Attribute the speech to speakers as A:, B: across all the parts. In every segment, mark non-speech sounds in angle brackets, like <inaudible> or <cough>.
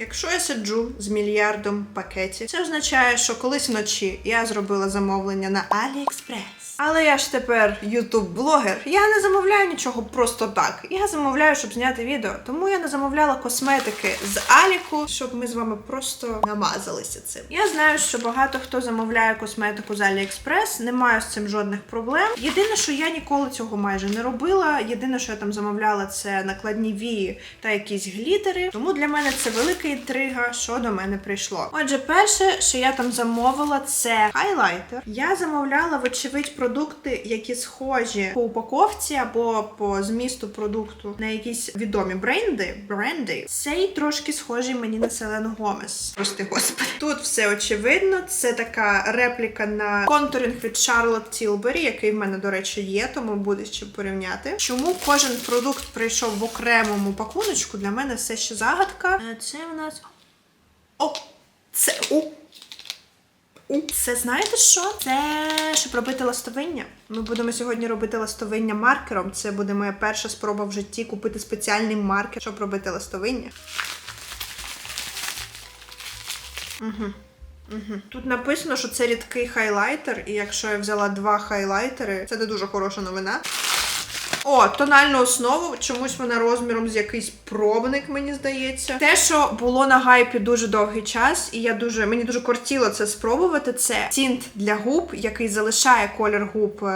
A: Якщо я сиджу з мільярдом пакетів, це означає, що колись вночі я зробила замовлення на AliExpress. Але я ж тепер ютуб-блогер. Я не замовляю нічого просто так. Я замовляю, щоб зняти відео. Тому я не замовляла косметики з Аліку, щоб ми з вами просто намазалися цим. Я знаю, що багато хто замовляє косметику з AliExpress, не маю з цим жодних проблем. Єдине, що я ніколи цього майже не робила. Єдине, що я там замовляла, це накладні вії та якісь глітери. Тому для мене це велика інтрига, що до мене прийшло. Отже, перше, що я там замовила, це хайлайтер. Я замовляла, вочевидь, продукти, які схожі по упаковці або по змісту продукту на якісь відомі бренди. бренди. Цей трошки схожий мені на Селену Гомес. Прости господи. Тут все очевидно. Це така репліка на контуринг від Charlotte Tilbury, який в мене, до речі, є, тому буде чим порівняти. Чому кожен продукт прийшов в окремому пакуночку? Для мене все ще загадка. Е, Це в нас. О! Це у. У. Це знаєте що? Це щоб робити ластовиння. Ми будемо сьогодні робити ластовиння маркером. Це буде моя перша спроба в житті купити спеціальний маркер, щоб робити ластовиння. Угу. Угу. Тут написано, що це рідкий хайлайтер, і якщо я взяла два хайлайтери, це не дуже хороша новина. О, тональну основу. Чомусь вона розміром з якийсь пробник, мені здається. Те, що було на гайпі дуже довгий час, і я дуже мені дуже кортіло це спробувати. Це тінт для губ, який залишає колір губ.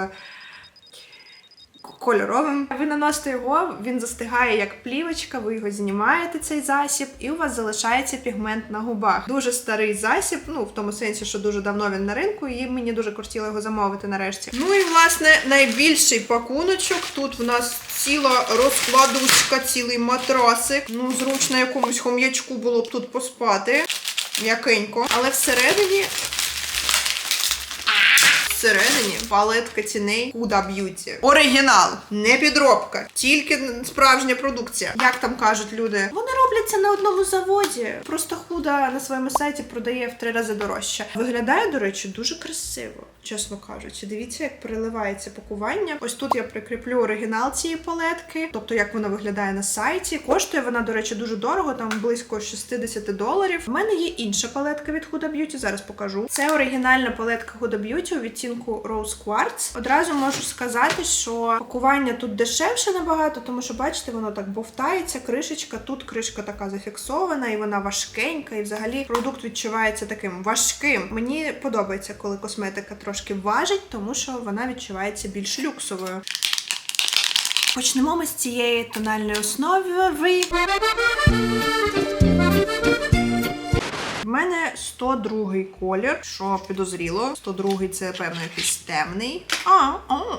A: Кольоровим. Ви наносите його, він застигає як плівочка, ви його знімаєте цей засіб, і у вас залишається пігмент на губах. Дуже старий засіб, ну в тому сенсі, що дуже давно він на ринку, і мені дуже кортіло його замовити нарешті. Ну і власне найбільший пакуночок. Тут в нас ціла розкладушка, цілий матрасик. Ну, зручно якомусь хом'ячку було б тут поспати. М'якенько. Але всередині Всередині палетка ціней Huda Beauty. Оригінал, не підробка, тільки справжня продукція. Як там кажуть люди, вони робляться на одному заводі. Просто Huda на своєму сайті продає в три рази дорожче. Виглядає, до речі, дуже красиво, чесно кажучи. Дивіться, як переливається пакування. Ось тут я прикріплю оригінал цієї палетки, тобто як вона виглядає на сайті. Коштує вона, до речі, дуже дорого, там близько 60 доларів. У мене є інша палетка від Huda Beauty, зараз покажу. Це оригінальна палетка Huda Beauty у відтінку Rose Quartz. Одразу можу сказати, що пакування тут дешевше набагато, тому що бачите, воно так бовтається. Кришечка тут кришка така зафіксована, і вона важкенька, і взагалі продукт відчувається таким важким. Мені подобається, коли косметика трошки важить, тому що вона відчувається більш люксовою. Почнемо ми з цієї тональної основи. В мене 102 колір, що підозріло. 102 це певно якийсь темний. А, а.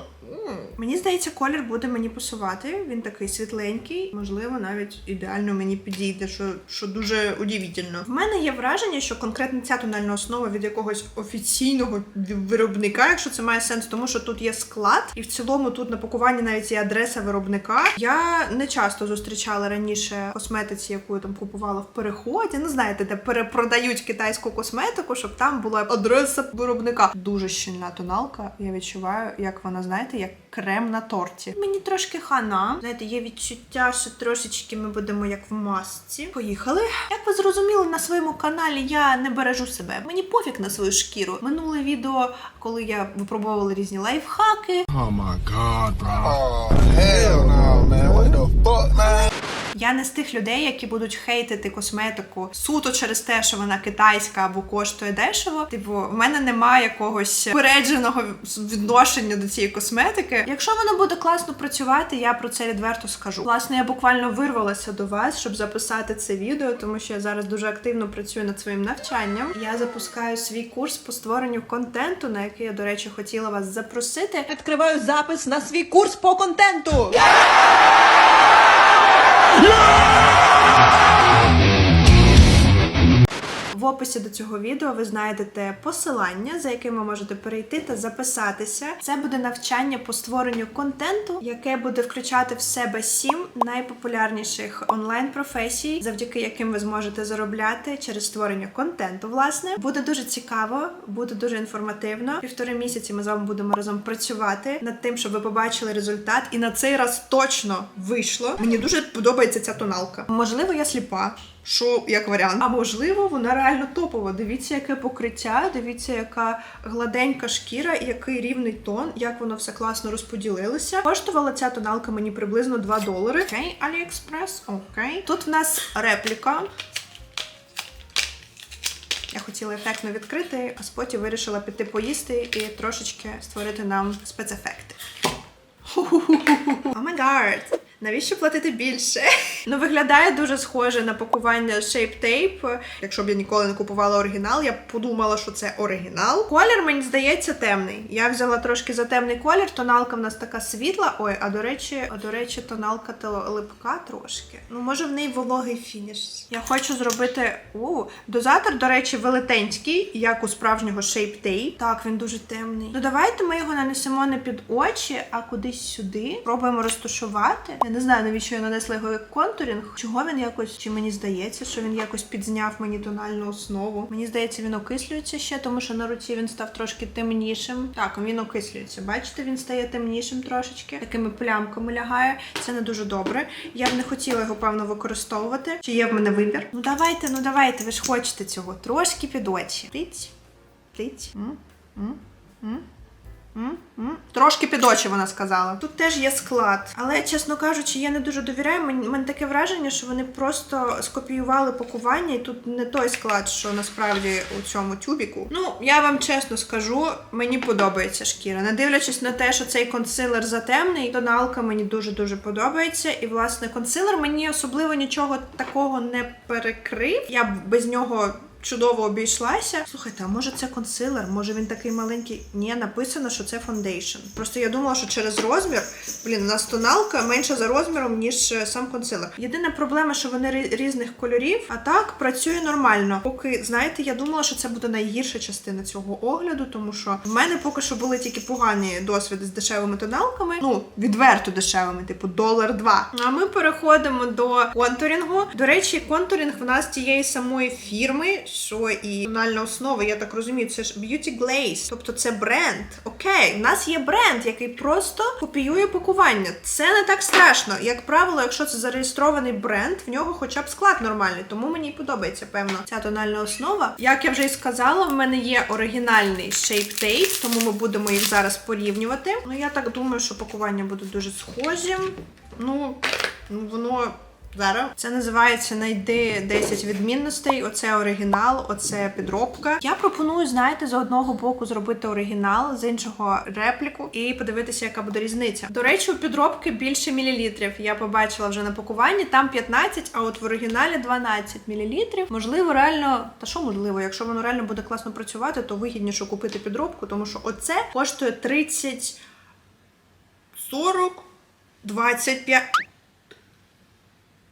A: Мені здається, колір буде мені пасувати. Він такий світленький, можливо, навіть ідеально мені підійде, що, що дуже удивительно. В мене є враження, що конкретно ця тональна основа від якогось офіційного виробника, якщо це має сенс, тому що тут є склад, і в цілому тут на пакуванні навіть є адреса виробника. Я не часто зустрічала раніше косметиці, яку я там купувала в переході. Ну, знаєте, де перепродають китайську косметику, щоб там була адреса виробника. Дуже щільна тоналка. Я відчуваю, як вона, знаєте, як крем на торті. Мені трошки хана. Знаєте, є відчуття, що трошечки ми будемо як в масці. Поїхали. Як ви зрозуміли, на своєму каналі я не бережу себе. Мені пофіг на свою шкіру. Минуле відео, коли я випробовувала різні лайфхаки.
B: Oh my god, bro.
C: Oh, hell no, man. What the fuck, man?
A: Я не з тих людей, які будуть хейтити косметику суто через те, що вона китайська або коштує дешево. Типу, в мене немає якогось упередженого відношення до цієї косметики. Якщо воно буде класно працювати, я про це відверто скажу. Власне, я буквально вирвалася до вас, щоб записати це відео, тому що я зараз дуже активно працюю над своїм навчанням. Я запускаю свій курс по створенню контенту, на який я, до речі, хотіла вас запросити.
D: Відкриваю запис на свій курс по контенту. Yeah!
A: В описі до цього відео ви знайдете посилання, за яким ви можете перейти та записатися. Це буде навчання по створенню контенту, яке буде включати в себе сім найпопулярніших онлайн-професій, завдяки яким ви зможете заробляти через створення контенту. Власне, буде дуже цікаво, буде дуже інформативно. Півтори місяці ми з вами будемо разом працювати над тим, щоб ви побачили результат. І на цей раз точно вийшло. Мені дуже подобається ця тоналка. Можливо, я сліпа. Що як варіант, а можливо, вона реально топова. Дивіться, яке покриття, дивіться, яка гладенька шкіра, який рівний тон, як воно все класно розподілилося. Коштувала ця тоналка мені приблизно 2 долари. Окей, Аліекспрес, окей. Тут в нас репліка. Я хотіла ефектно відкрити, а потім вирішила піти поїсти і трошечки створити нам спецефекти. О май гад! Навіщо платити більше? <laughs> Ну, виглядає дуже схоже на пакування Shape Tape. Якщо б я ніколи не купувала оригінал, я б подумала, що це оригінал. Колір, мені здається, темний. Я взяла трошки за темний колір, тоналка в нас така світла. Ой, а до речі, а до речі, тоналка липка трошки. Ну, може, в неї вологий фініш. Я хочу зробити. У, дозатор, до речі, велетенський, як у справжнього Shape Tape. Так, він дуже темний. Ну давайте ми його нанесемо не під очі, а кудись сюди. Пробуємо розташувати. Не знаю, навіщо я нанесла його як контурінг. Чого він якось, чи мені здається, що він якось підзняв мені тональну основу. Мені здається, він окислюється ще, тому що на руці він став трошки темнішим. Так, він окислюється. Бачите, він стає темнішим трошечки. Такими плямками лягає. Це не дуже добре. Я б не хотіла його, певно, використовувати. Чи є в мене вибір? Ну давайте, ну давайте, ви ж хочете цього. Трошки під очі. Тиць. М? М? М? М? Трошки під очі вона сказала. Тут теж є склад. Але, чесно кажучи, я не дуже довіряю. Мені мене таке враження, що вони просто скопіювали пакування, і тут не той склад, що насправді у цьому тюбіку. Ну, я вам чесно скажу, мені подобається шкіра. Не дивлячись на те, що цей консилер затемний, тоналка мені дуже-дуже подобається. І, власне, консилер мені особливо нічого такого не перекрив. Я б без нього чудово обійшлася. Слухайте, а може це консилер? Може він такий маленький? Ні, написано, що це фондейшн. Просто я думала, що через розмір, блін, у нас тоналка менша за розміром, ніж е, сам консилер. Єдина проблема, що вони різних кольорів, а так працює нормально. Поки, знаєте, я думала, що це буде найгірша частина цього огляду, тому що в мене поки що були тільки погані досвіди з дешевими тоналками. Ну, відверто дешевими, типу долар два. А ми переходимо до контурінгу. До речі, контурінг в нас тієї самої фірми, що і тональна основа, я так розумію, це ж Beauty Glaze. Тобто це бренд. Окей, в нас є бренд, який просто копіює пакування. Це не так страшно. Як правило, якщо це зареєстрований бренд, в нього хоча б склад нормальний. Тому мені подобається, певно, ця тональна основа. Як я вже і сказала, в мене є оригінальний Shape Tape, тому ми будемо їх зараз порівнювати. Ну я так думаю, що пакування буде дуже схожі. Ну, ну воно. Зараз це називається Найди 10 відмінностей. Оце оригінал, оце підробка. Я пропоную, знаєте, з одного боку зробити оригінал, з іншого репліку, і подивитися, яка буде різниця. До речі, у підробки більше мілілітрів. Я побачила вже на пакуванні, там 15, а от в оригіналі 12 мілілітрів. Можливо, реально, та що можливо, якщо воно реально буде класно працювати, то вигідніше купити підробку, тому що оце коштує 30, 40, 25.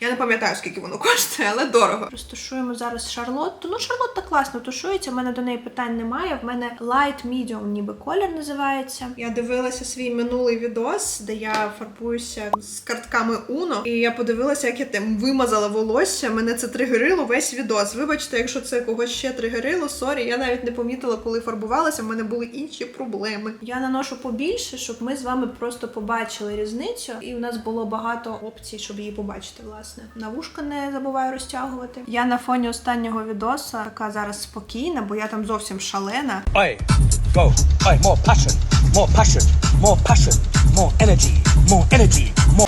A: Я не пам'ятаю, скільки воно коштує, але дорого. Розташуємо зараз Шарлотту. Ну, Шарлотта класно тушується, в мене до неї питань немає. В мене Light Medium, ніби колір називається. Я дивилася свій минулий відос, де я фарбуюся з картками Uno, і я подивилася, як я там вимазала волосся. Мене це тригерило весь відос. Вибачте, якщо це когось ще тригерило, сорі, я навіть не помітила, коли фарбувалася. В мене були інші проблеми. Я наношу побільше, щоб ми з вами просто побачили різницю, і в нас було багато опцій, щоб її побачити. Власне, на вушка не забуваю розтягувати. Я на фоні останнього відоса така зараз спокійна, бо я там зовсім шалена.
B: Ой, go. ой, more passion, more passion, more passion, more energy, more energy, more.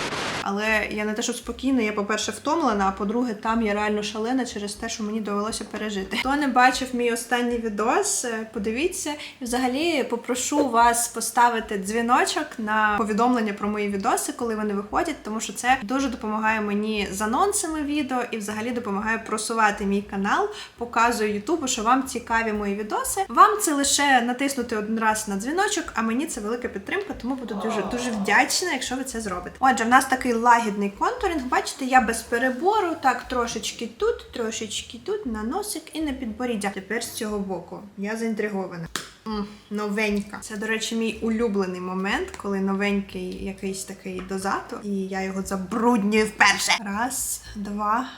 A: Але я не те, що спокійна, я, по-перше, втомлена, а по-друге, там я реально шалена через те, що мені довелося пережити. Хто не бачив мій останній відос, е, подивіться. І взагалі попрошу вас поставити дзвіночок на повідомлення про мої відоси, коли вони виходять, тому що це дуже допомагає мені з анонсами відео і взагалі допомагає просувати мій канал, показує Ютубу, що вам цікаві мої відоси. Вам це лише натиснути один раз на дзвіночок, а мені це велика підтримка, тому буду дуже дуже вдячна, якщо ви це зробите. Отже, в нас такий лагідний пігментний контуринг. Бачите, я без перебору, так трошечки тут, трошечки тут, на носик і на підборіддя. Тепер з цього боку. Я заінтригована. М, новенька. Це, до речі, мій улюблений момент, коли новенький якийсь такий дозатор, і я його забруднюю вперше. Раз, два.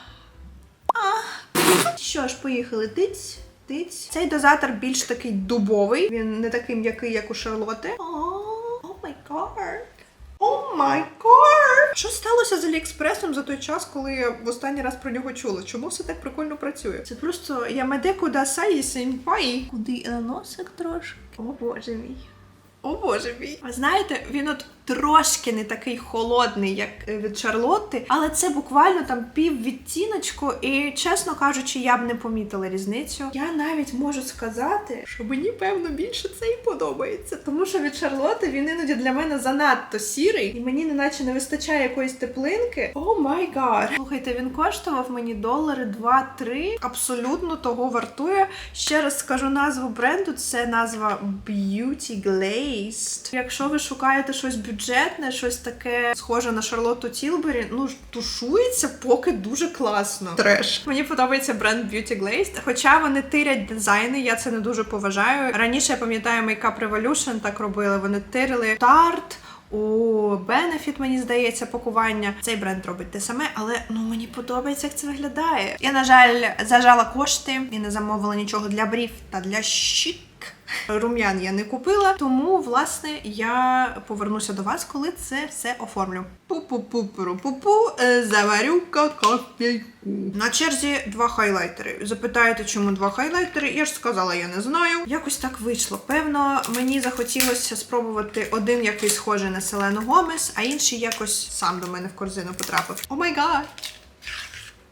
A: А. Що ж, поїхали. Тиць. Тиць. Цей дозатор більш такий дубовий. Він не такий м'який, як у Шарлоти. О май гад. О май гад! Що сталося з Аліекспресом за той час, коли я в останній раз про нього чула? Чому все так прикольно працює? Це просто я меде куди саї сенпай. Куди на носик трошки. О боже мій. О боже мій. А знаєте, він от трошки не такий холодний, як е, від Шарлотти, але це буквально там пів відтіночку, і чесно кажучи, я б не помітила різницю. Я навіть можу сказати, що мені певно більше це і подобається, тому що від Шарлотти він іноді для мене занадто сірий, і мені неначе не вистачає якоїсь теплинки. О май гад. Слухайте, він коштував мені долари 2-3. Абсолютно того вартує. Ще раз скажу назву бренду. Це назва Beauty Glazed. Якщо ви шукаєте щось бюджетне, щось таке схоже на Шарлотту Тілбері, ну тушується поки дуже класно. Треш. Мені подобається бренд Beauty Glazed, хоча вони тирять дизайни, я це не дуже поважаю. Раніше я пам'ятаю Makeup Revolution так робили. Вони тирили Tarte, у Benefit, мені здається, пакування. Цей бренд робить те саме, але ну мені подобається, як це виглядає. Я, на жаль, зажала кошти і не замовила нічого для брів та для щік. Рум'ян я не купила, тому власне я повернуся до вас, коли це все оформлю. Пу-пу-пу-пу-пу-пу, е, заварю кофейку. На черзі два хайлайтери. Запитаєте, чому два хайлайтери? Я ж сказала, я не знаю. Якось так вийшло. Певно, мені захотілося спробувати один, який схожий на Селену Гомес, а інший якось сам до мене в корзину потрапив. О май гад!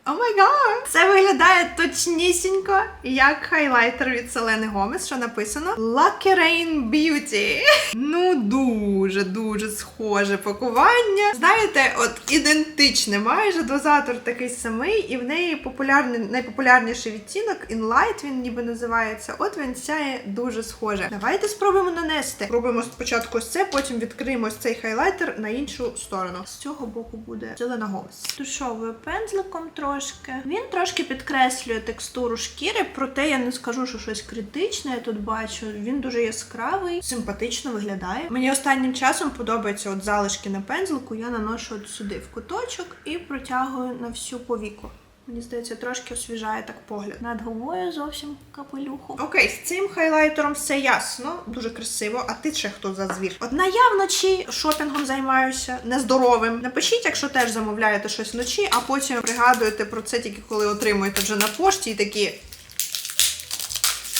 A: О май гад! Це виглядає точнісінько, як хайлайтер від Селени Гомес, що написано Lucky Rain Beauty. Ну, дуже, дуже схоже пакування. Знаєте, от ідентичне, майже дозатор такий самий, і в неї популярний, найпопулярніший відтінок Inlight, він ніби називається. От він сяє дуже схоже. Давайте спробуємо нанести. Пробуємо спочатку ось це, потім відкриємо ось цей хайлайтер на іншу сторону. З цього боку буде зелена голос. Тушовую пензликом трошки. Він трошки підкреслює текстуру шкіри, проте я не скажу, що щось критичне я тут бачу. Він дуже яскравий, симпатично виглядає. Мені останнім часом подобаються от залишки на пензлику. Я наношу от сюди в куточок і протягую на всю повіку. Мені здається, трошки освіжає так погляд. Над головою зовсім капелюху. Окей, з цим хайлайтером все ясно, дуже красиво. А ти ще хто за звір? Одна я вночі шопінгом займаюся нездоровим. Напишіть, якщо теж замовляєте щось вночі, а потім пригадуєте про це тільки коли отримуєте вже на пошті і такі.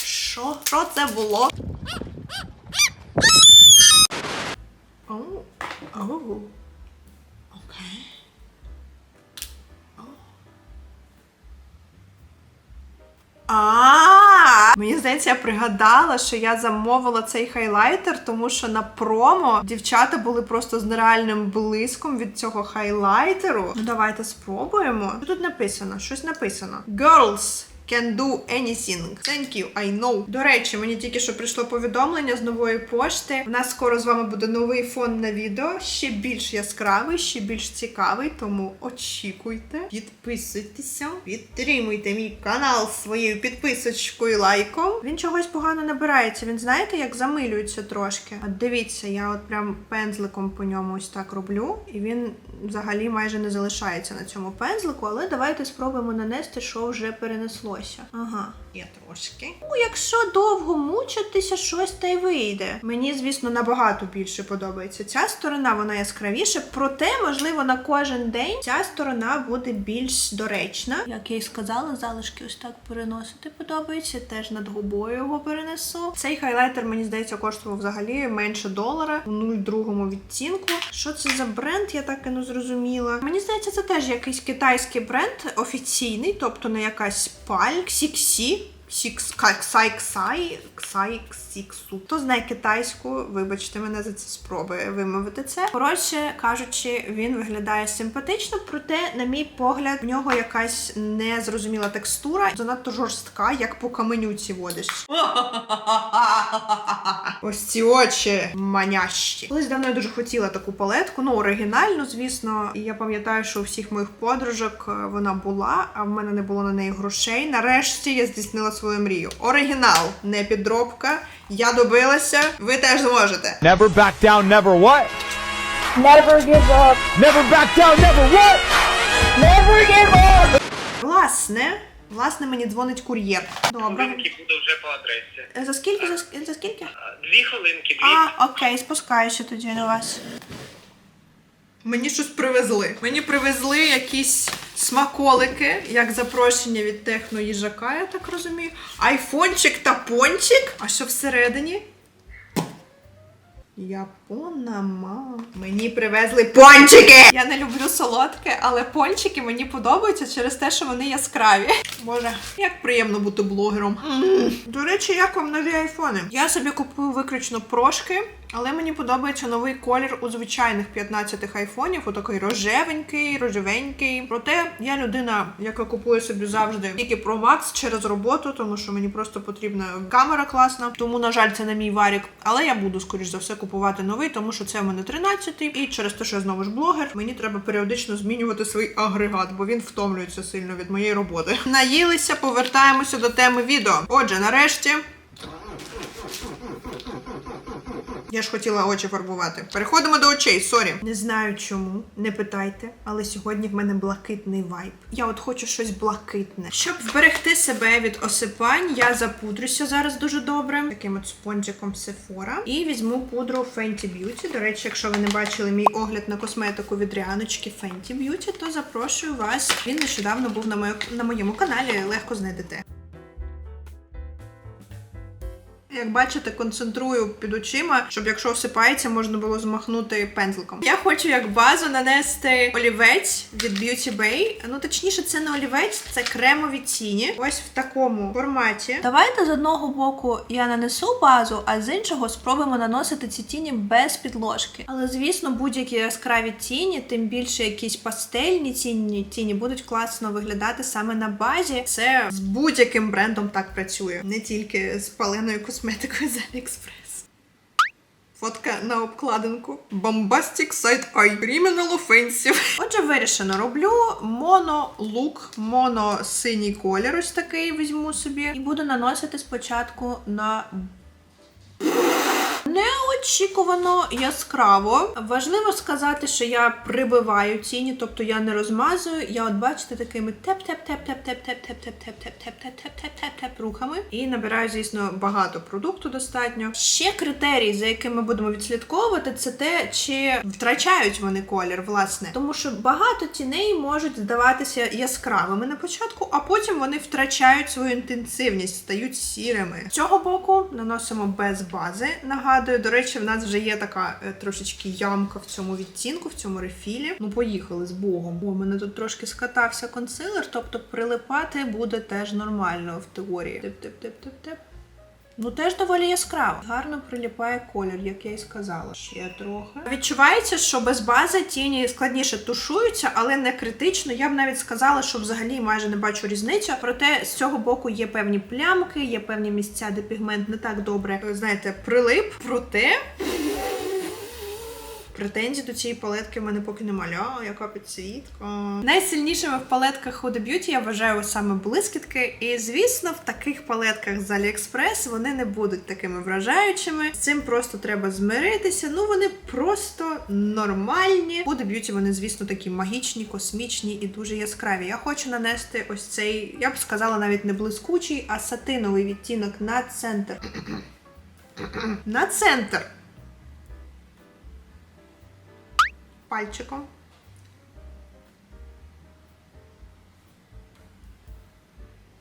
A: Що? Що це було? Оу. Оу. А, мені здається, я пригадала, що я замовила цей хайлайтер, тому що на промо дівчата були просто з нереальним блиском від цього хайлайтеру. Ну давайте спробуємо. Тут написано? Щось написано. Girls can do anything. Thank you, I know. До речі, мені тільки що прийшло повідомлення з нової пошти. У нас скоро з вами буде новий фон на відео, ще більш яскравий, ще більш цікавий, тому очікуйте, підписуйтеся, підтримуйте мій канал своєю підписочкою, лайком. Він чогось погано набирається. Він знаєте, як замилюється трошки. От дивіться, я от прям пензликом по ньому ось так роблю, і він взагалі майже не залишається на цьому пензлику, але давайте спробуємо нанести, що вже перенеслося. Ага, є трошки. Ну, якщо довго мучитися, щось та й вийде. Мені, звісно, набагато більше подобається ця сторона, вона яскравіша, проте, можливо, на кожен день ця сторона буде більш доречна. Як я й сказала, залишки ось так переносити подобається. Теж над губою його перенесу. Цей хайлайтер, мені здається, коштував взагалі менше долара у 0,2 відтінку. Що це за бренд? Я так і не зрозуміла. Мені здається, це теж якийсь китайський бренд офіційний, тобто не якась паль, Ксіксі. Ксай, ксай, ксай, ксіксу. Хто знає китайську, вибачте мене за ці спроби вимовити це. Коротше кажучи, він виглядає симпатично, проте, на мій погляд, в нього якась незрозуміла текстура, занадто жорстка, як по каменюці водиш. <laughs> Ось ці очі манящі. Колись давно я дуже хотіла таку палетку, ну оригінальну, звісно. І я пам'ятаю, що у всіх моїх подружок е, вона була, а в мене не було на неї грошей. Нарешті я здійснила свою мрію. Оригінал, не підробка. Я добилася. Ви теж зможете.
E: Never back down, never what?
F: Never give up.
E: Never back down, never what?
F: Never give up.
A: Власне, власне, мені дзвонить кур'єр. Добре.
G: Хвилинки буде вже по адресі.
A: Е, За скільки? За, ск- за скільки?
G: А, Дві хвилинки, дві.
A: А, окей, спускаюся тоді до вас. Мені щось привезли. Мені привезли якісь смаколики, як запрошення від техноїжака, я так розумію. Айфончик та пончик. А що всередині? Японама. Мені привезли пончики! Я не люблю солодке, але пончики мені подобаються через те, що вони яскраві. Боже, як приємно бути блогером. М. До речі, як вам нові айфони? Я собі купую виключно прошки, але мені подобається новий колір у звичайних 15 айфонів, отакий рожевенький, рожевенький. Проте я людина, яка купує собі завжди тільки Pro Max через роботу, тому що мені просто потрібна камера класна. Тому, на жаль, це не мій варік. Але я буду, скоріш за все, купувати новий, тому що це в мене 13-й. І через те, що я знову ж блогер, мені треба періодично змінювати свій агрегат, бо він втомлюється сильно від моєї роботи. Наїлися, повертаємося до теми відео. Отже, нарешті. Я ж хотіла очі фарбувати. Переходимо до очей, сорі. Не знаю чому, не питайте, але сьогодні в мене блакитний вайб. Я от хочу щось блакитне. Щоб вберегти себе від осипань, я запудрюся зараз дуже добре. Таким от спонжиком Sephora. І візьму пудру Fenty Beauty. До речі, якщо ви не бачили мій огляд на косметику від Ріаночки Fenty Beauty, то запрошую вас. Він нещодавно був на, моє, на моєму каналі, легко знайдете. Як бачите, концентрую під очима, щоб якщо всипається, можна було змахнути пензликом. Я хочу як базу нанести олівець від Beauty Bay. Ну точніше, це не олівець, це кремові тіні. Ось в такому форматі.
H: Давайте з одного боку я нанесу базу, а з іншого спробуємо наносити ці тіні без підложки. Але звісно, будь-які яскраві тіні, тим більше якісь пастельні тіні, тіні будуть класно виглядати саме на базі.
A: Це з будь-яким брендом так працює, не тільки з паленою косметикою з AliExpress. Фотка на обкладинку. Bombastic Side Eye. Criminal Offensive. Отже, вирішено. Роблю моно-лук, моно-синій колір, ось такий візьму собі.
H: І буду наносити спочатку на
A: Неочікувано яскраво. Важливо сказати, що я прибиваю тіні, тобто я не розмазую. Я от бачите такими теп-теп-теп-теп-теп-теп-теп-теп-теп-теп-теп-теп рухами. І набираю, звісно, багато продукту достатньо. Ще критерій, за яким ми будемо відслідковувати, це те, чи втрачають вони колір, власне. Тому що багато тіней можуть здаватися яскравими на початку, а потім вони втрачають свою інтенсивність, стають сірими. З цього боку наносимо без бази. Нагадую, до речі, в нас вже є така е, трошечки ямка в цьому відтінку, в цьому рефілі. Ну, поїхали з Богом. У мене тут трошки скатався консилер, тобто прилипати буде теж нормально в теорії. Тип-тип-тип-тип-тип. Ну, теж доволі яскраво. Гарно приліпає колір, як я і сказала. Ще трохи. Відчувається, що без бази тіні складніше тушуються, але не критично. Я б навіть сказала, що взагалі майже не бачу різницю. Проте з цього боку є певні плямки, є певні місця, де пігмент не так добре, е, знаєте, прилип. Проте. Претензій до цієї палетки в мене поки немає. Ля, яка підсвітка. Найсильнішими в палетках Huda Beauty я вважаю саме блискітки. І звісно, в таких палетках з AliExpress вони не будуть такими вражаючими. З цим просто треба змиритися. Ну вони просто нормальні. Huda Beauty вони, звісно, такі магічні, космічні і дуже яскраві. Я хочу нанести ось цей, я б сказала, навіть не блискучий, а сатиновий відтінок на центр. <clears throat> на центр. Пальчиком.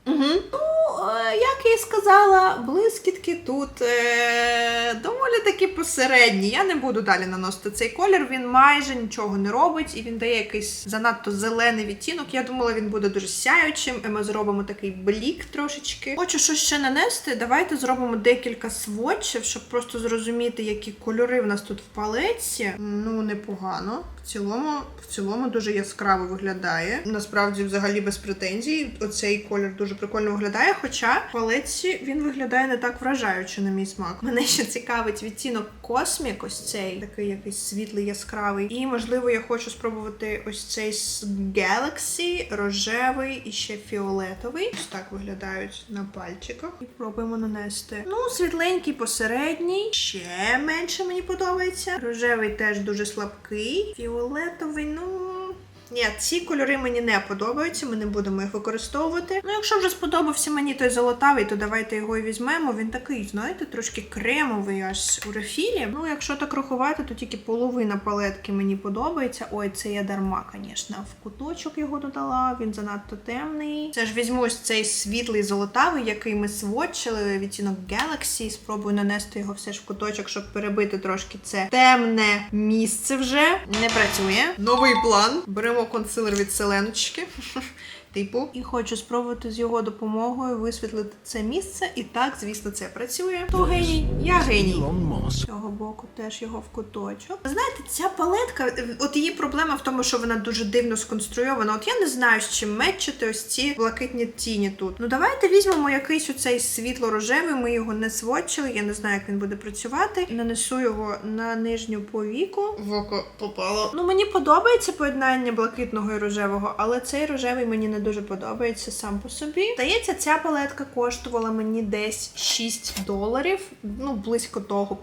A: Угу. Ну, е, як я сказала, блискітки тут е, доволі такий посередній. Я не буду далі наносити цей колір. Він майже нічого не робить, і він дає якийсь занадто зелений відтінок. Я думала, він буде дуже сяючим, і ми зробимо такий блік трошечки. Хочу щось ще нанести. Давайте зробимо декілька сводчів, щоб просто зрозуміти, які кольори в нас тут в палетці. Ну, непогано. В цілому, в цілому дуже яскраво виглядає. Насправді, взагалі без претензій. Оцей колір дуже прикольно виглядає. Хоча в палетці він виглядає не так вражаюче на мій смак. Мене ще цікавить відтінок космік, ось цей такий якийсь світлий, яскравий. І можливо, я хочу спробувати ось цей з Galaxy, рожевий і ще фіолетовий. Ось так виглядають на пальчиках. І пробуємо нанести. Ну, світленький посередній, ще менше мені подобається. Рожевий теж дуже слабкий. Фіолетовий, ну. Ні, ці кольори мені не подобаються, ми не будемо їх використовувати. Ну, якщо вже сподобався мені той золотавий, то давайте його і візьмемо. Він такий, знаєте, трошки кремовий аж у рефілі. Ну, якщо так рахувати, то тільки половина палетки мені подобається. Ой, це я дарма, звісно. В куточок його додала, він занадто темний. Це ж візьму цей світлий золотавий, який ми сводчили, відтінок Galaxy. Спробую нанести його все ж в куточок, щоб перебити трошки це темне місце вже. Не працює. Новий план. Беремо консилер від селеночки. <laughs> Типу, і хочу спробувати з його допомогою висвітлити це місце. І так, звісно, це працює. То геній, я геній. Боку теж його в куточок. Знаєте, ця палетка, е, от її проблема в тому, що вона дуже дивно сконструйована. От я не знаю, з чим мечити ось ці блакитні тіні тут. Ну давайте візьмемо якийсь оцей світло-рожевий. Ми його не сводчили. Я не знаю, як він буде працювати. Нанесу його на нижню повіку. В око попало. Ну мені подобається поєднання блакитного і рожевого, але цей рожевий мені не дуже подобається сам по собі. Здається, ця палетка коштувала мені десь 6 доларів. Ну, близько того,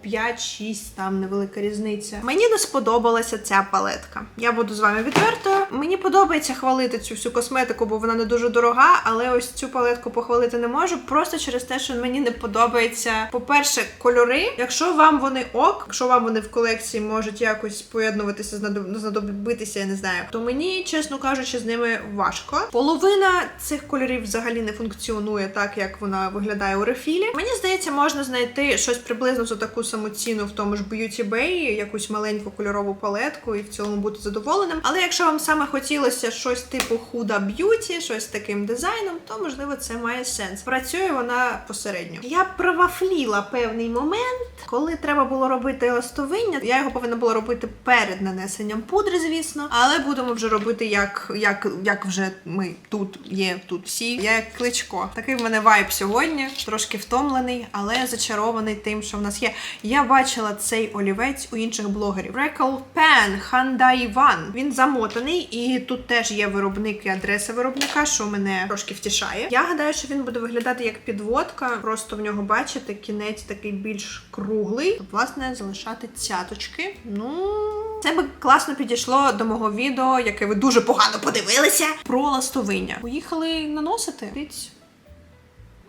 A: 5-6, там невелика різниця. Мені не сподобалася ця палетка. Я буду з вами відверто. Мені подобається хвалити цю всю косметику, бо вона не дуже дорога, але ось цю палетку похвалити не можу. Просто через те, що мені не подобається, по-перше, кольори. Якщо вам вони ок, якщо вам вони в колекції можуть якось поєднуватися, знадоб- знадобитися, я не знаю, то мені, чесно кажучи, з ними важко. Половина цих кольорів взагалі не функціонує так, як вона виглядає у рефілі. Мені здається, можна знайти щось приблизно за таку саму ціну в тому ж Beauty Bay, якусь маленьку кольорову палетку і в цілому бути задоволеним. Але якщо вам саме хотілося щось типу худа б'юті, щось таким дизайном, то можливо це має сенс. Працює вона посередньо. Я провафліла певний момент, коли треба було робити ластовиння. Я його повинна була робити перед нанесенням пудри, звісно, але будемо вже робити як, як, як вже ми тут є, тут всі. Я як кличко. Такий в мене вайб сьогодні, трошки втомлений, але зачарований тим, що в нас є. Я бачила цей олівець у інших блогерів. Freckle Pen Hyundai One. Він замотаний, і тут теж є виробник і адреса виробника, що мене трошки втішає. Я гадаю, що він буде виглядати як підводка. Просто в нього бачите, кінець такий більш круглий. Щоб, власне, залишати цяточки. Ну. Це би класно підійшло до мого відео, яке ви дуже погано подивилися. Про ластовиння. Поїхали наносити. Тиць.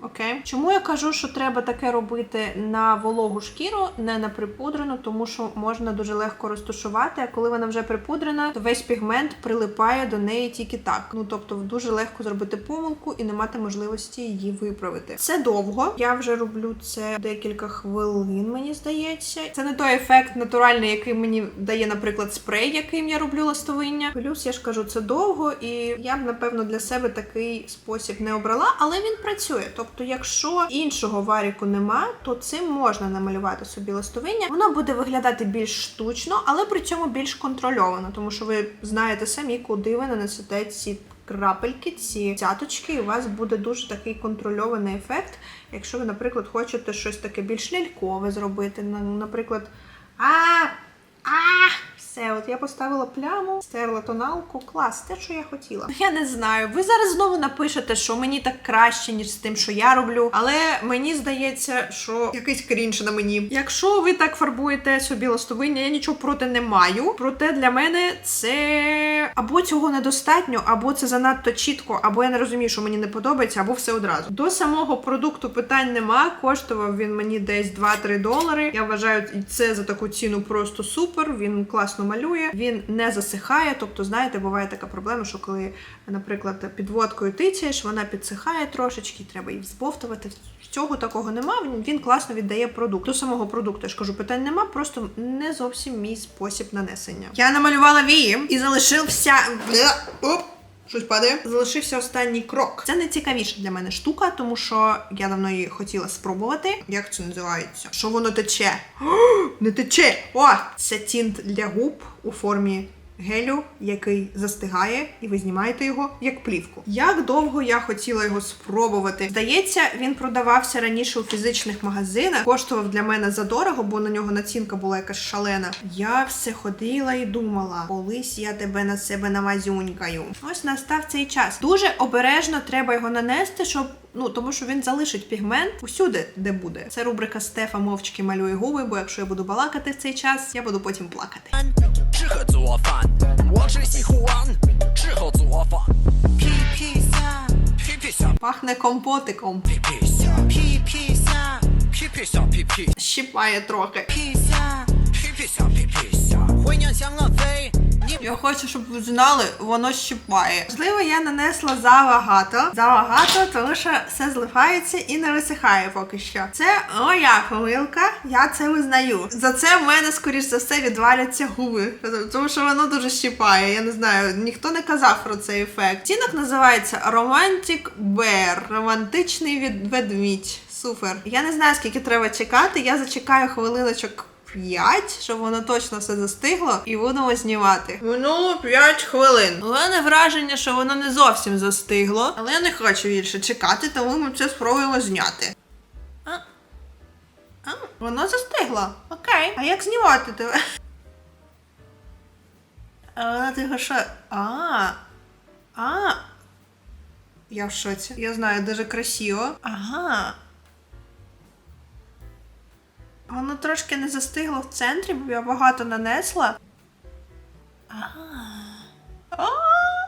A: Окей. Чому я кажу, що треба таке робити на вологу шкіру, не на припудрену, тому що можна дуже легко розтушувати, а коли вона вже припудрена, то весь пігмент прилипає до неї тільки так. Ну тобто дуже легко зробити помилку і не мати можливості її виправити. Це довго. Я вже роблю це декілька хвилин, мені здається. Це не той ефект натуральний, який мені дає, наприклад, спрей, яким я роблю ластовиння. Плюс я ж кажу, це довго, і я б напевно для себе такий спосіб не обрала, але він працює. Тобто, якщо іншого варіку нема, то цим можна намалювати собі ластовиння. Воно буде виглядати більш штучно, але при цьому більш контрольовано, тому що ви знаєте самі, куди ви нанесете ці крапельки, ці цяточки, і у вас буде дуже такий контрольований ефект. Якщо ви, наприклад, хочете щось таке більш лялькове зробити, наприклад, а. А, все, от я поставила пляму, стерла тоналку. Клас, те, що я хотіла. Я не знаю. Ви зараз знову напишете, що мені так краще, ніж з тим, що я роблю. Але мені здається, що якийсь крінж на мені. Якщо ви так фарбуєте собі ластовиння, я нічого проти не маю. Проте для мене це або цього недостатньо, або це занадто чітко, або я не розумію, що мені не подобається, або все одразу. До самого продукту питань нема. Коштував він мені десь 2-3 долари. Я вважаю це за таку ціну просто супер. Він класно малює, він не засихає. Тобто, знаєте, буває така проблема, що коли, наприклад, підводкою тицяєш, вона підсихає трошечки, треба її взбовтувати. Цього такого нема. Він класно віддає продукт. До самого продукту я ж кажу, питань нема, просто не зовсім мій спосіб нанесення. Я намалювала вії і залишився. Оп! Щось падає. Залишився останній крок. Це найцікавіша для мене штука, тому що я давно її хотіла спробувати. Як це називається? Що воно тече? О, <gasps> не тече! О! Це тінт для губ у формі гелю, який застигає, і ви знімаєте його як плівку. Як довго я хотіла його спробувати? Здається, він продавався раніше у фізичних магазинах. Коштував для мене задорого, бо на нього націнка була якась шалена. Я все ходила і думала, колись я тебе на себе намазюнькаю. Ось настав цей час. Дуже обережно треба його нанести, щоб. Ну, тому що він залишить пігмент усюди, де буде. Це рубрика Стефа мовчки малює губи, бо якщо я буду балакати в цей час, я буду потім плакати.
B: 适合做饭，我只喜欢适合做饭。皮皮虾，皮皮虾，
A: Пахне компотиком.
B: 皮皮虾，皮皮虾，皮皮虾，皮皮
A: Щипає трохи.
B: 皮虾，皮皮虾，皮皮虾，回娘向了飞。 你
A: Я хочу, щоб ви знали, воно щипає. Можливо, я нанесла забагато. Забагато, тому що все зливається і не висихає поки що. Це моя помилка, я це визнаю. За це в мене, скоріш за все, відваляться губи. Тому що воно дуже щипає. Я не знаю, ніхто не казав про цей ефект. Тінок називається Romantic Bear. Романтичний від- ведмідь. Супер. Я не знаю, скільки треба чекати. Я зачекаю хвилиночок 5, щоб воно точно все застигло, і будемо знімати. Минуло 5 хвилин. У мене враження, що воно не зовсім застигло, але я не хочу більше чекати, тому ми це спробуємо зняти. А, а воно застигло. Окей. А як знімати тебе? А вона тихо що? А. А. Я в шоці. Я знаю, дуже красиво. Ага. Воно трошки не застигло в центрі, бо я багато нанесла.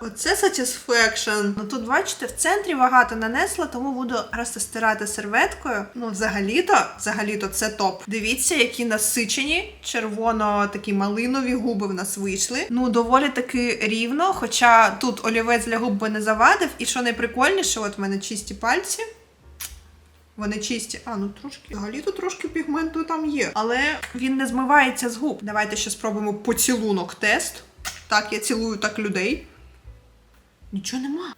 A: Оце satisfaction. Ну тут, бачите, в центрі багато нанесла, тому буду просто стирати серветкою. Ну, взагалі-то, взагалі-то це топ. Дивіться, які насичені, червоно такі малинові губи в нас вийшли. Ну, доволі таки рівно, хоча тут олівець для губ би не завадив. І що найприкольніше, от в мене чисті пальці. Вони чисті. А, ну трошки. Взагалі то трошки пігменту там є. Але він не змивається з губ. Давайте ще спробуємо поцілунок тест. Так, я цілую так людей. Нічого нема.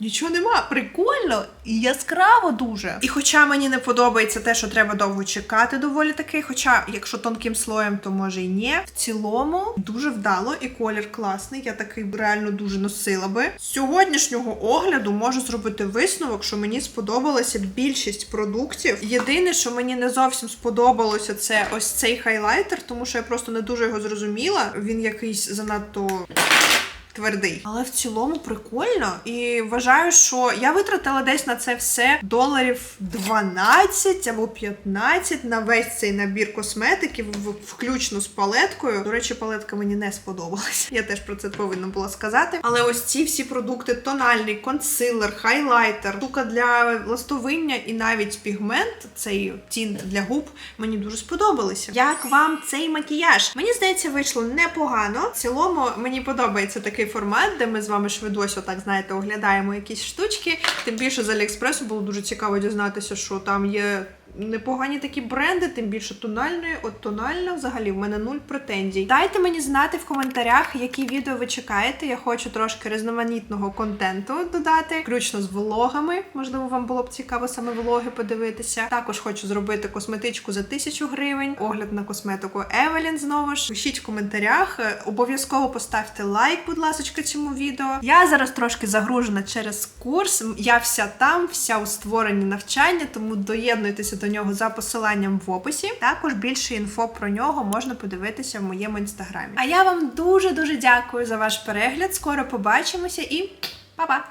A: Нічого нема, прикольно і яскраво дуже. І хоча мені не подобається те, що треба довго чекати, доволі таки, хоча, якщо тонким слоєм, то може й ні. В цілому дуже вдало і колір класний. Я такий реально дуже носила би. З сьогоднішнього огляду можу зробити висновок, що мені сподобалася більшість продуктів. Єдине, що мені не зовсім сподобалося, це ось цей хайлайтер, тому що я просто не дуже його зрозуміла. Він якийсь занадто твердий. Але в цілому прикольно. І вважаю, що я витратила десь на це все доларів 12 або 15 на весь цей набір косметики, включно з палеткою. До речі, палетка мені не сподобалась. Я теж про це повинна була сказати. Але ось ці всі продукти: тональний, консилер, хайлайтер, штука для ластовиння і навіть пігмент, цей тінт для губ, мені дуже сподобалися. Як вам цей макіяж? Мені здається, вийшло непогано. В цілому мені подобається такий формат, де ми з вами швидось, так знаєте, оглядаємо якісь штучки. Тим більше з Аліекспресу було дуже цікаво дізнатися, що там є. Непогані такі бренди, тим більше тональної. От тональна взагалі в мене нуль претензій. Дайте мені знати в коментарях, які відео ви чекаєте. Я хочу трошки різноманітного контенту додати, включно з влогами. Можливо, вам було б цікаво саме влоги подивитися. Також хочу зробити косметичку за тисячу гривень, огляд на косметику Евелін знову ж. Пишіть в коментарях. Обов'язково поставте лайк, будь ласка, цьому відео. Я зараз трошки загружена через курс. Я вся там, вся у створенні навчання, тому доєднуйтеся до нього за посиланням в описі. Також більше інфо про нього можна подивитися в моєму інстаграмі. А я вам дуже дуже дякую за ваш перегляд. Скоро побачимося і па-па!